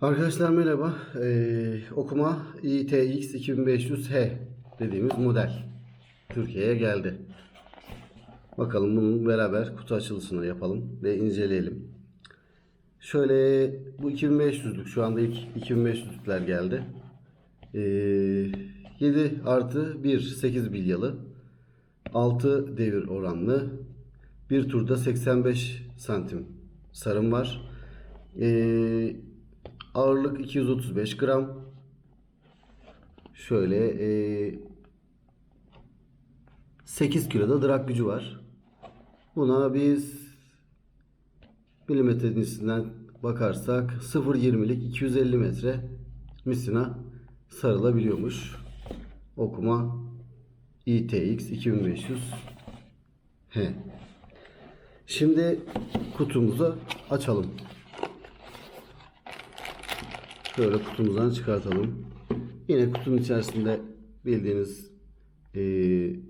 Arkadaşlar merhaba. Ee, okuma ITX 2500H dediğimiz model Türkiye'ye geldi. Bakalım bunun beraber kutu açılışını yapalım ve inceleyelim. Şöyle bu 2500'lük şu anda ilk 2500'lükler geldi. Ee, 7 artı 1 8 bilyalı 6 devir oranlı bir turda 85 santim sarım var. Ee, ağırlık 235 gram. Şöyle ee, 8 kiloda drag gücü var. Buna biz milimetre cinsinden bakarsak 0.20'lik 250 metre misina sarılabiliyormuş. Okuma ITX 2500 H. Şimdi kutumuzu açalım. Şöyle kutumuzdan çıkartalım. Yine kutunun içerisinde bildiğiniz eee,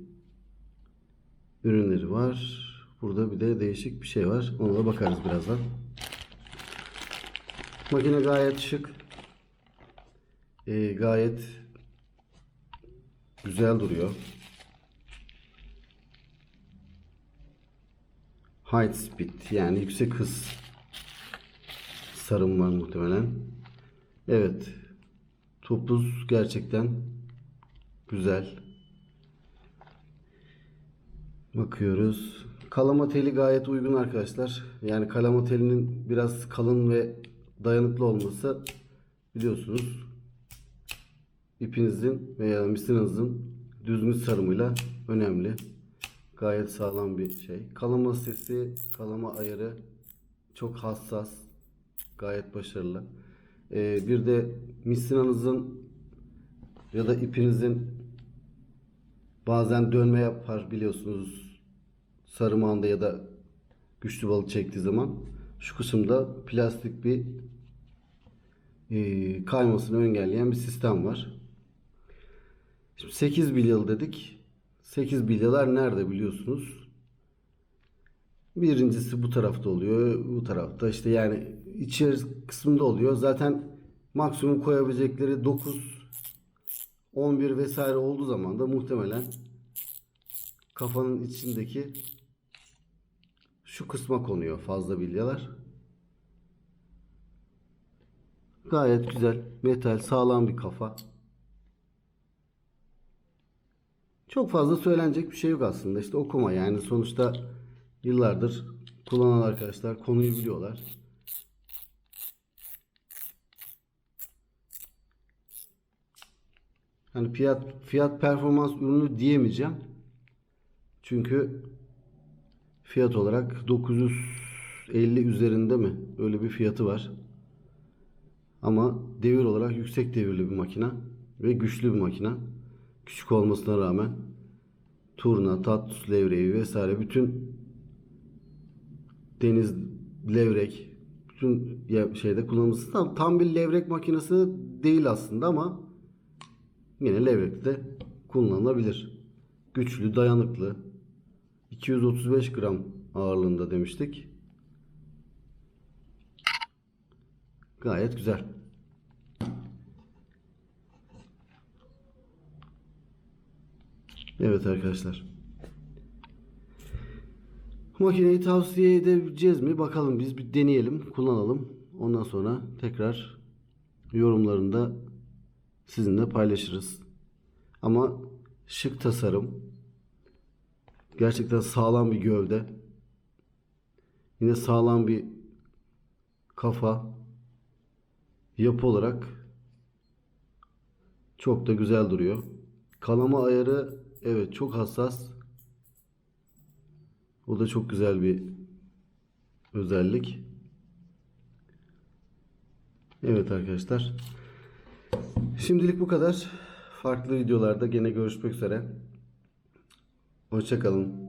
ürünleri var. Burada bir de değişik bir şey var. Ona da bakarız birazdan. Makine gayet şık. Eee, gayet güzel duruyor. High speed yani yüksek hız sarım var muhtemelen. Evet. Topuz gerçekten güzel. Bakıyoruz. Kalama teli gayet uygun arkadaşlar. Yani kalama telinin biraz kalın ve dayanıklı olması biliyorsunuz ipinizin veya misinizin düzgün sarımıyla önemli. Gayet sağlam bir şey. Kalama sesi, kalama ayarı çok hassas. Gayet başarılı. Ee, bir de misinanızın ya da ipinizin bazen dönme yapar biliyorsunuz sarımağında ya da güçlü balık çektiği zaman şu kısımda plastik bir e, kaymasını engelleyen bir sistem var. Şimdi 8 bilyalı dedik. 8 bilyalar nerede biliyorsunuz? Birincisi bu tarafta oluyor. Bu tarafta işte yani içeri kısmında oluyor. Zaten maksimum koyabilecekleri 9 11 vesaire olduğu zaman da muhtemelen kafanın içindeki şu kısma konuyor fazla bilyalar. Gayet güzel. Metal sağlam bir kafa. Çok fazla söylenecek bir şey yok aslında. İşte okuma yani sonuçta yıllardır kullanan arkadaşlar konuyu biliyorlar. Hani fiyat fiyat performans ürünü diyemeyeceğim. Çünkü fiyat olarak 950 üzerinde mi? Öyle bir fiyatı var. Ama devir olarak yüksek devirli bir makina ve güçlü bir makina. Küçük olmasına rağmen turna, tatus levreği vesaire bütün deniz levrek bütün şeyde kullanılması tam, tam bir levrek makinesi değil aslında ama yine levrekte kullanılabilir. Güçlü, dayanıklı. 235 gram ağırlığında demiştik. Gayet güzel. Evet arkadaşlar. Makineyi tavsiye edebileceğiz mi? Bakalım biz bir deneyelim, kullanalım. Ondan sonra tekrar yorumlarında sizinle paylaşırız. Ama şık tasarım. Gerçekten sağlam bir gövde. Yine sağlam bir kafa. Yapı olarak çok da güzel duruyor. Kalama ayarı evet çok hassas. O da çok güzel bir özellik. Evet arkadaşlar. Şimdilik bu kadar. Farklı videolarda gene görüşmek üzere. Hoşçakalın.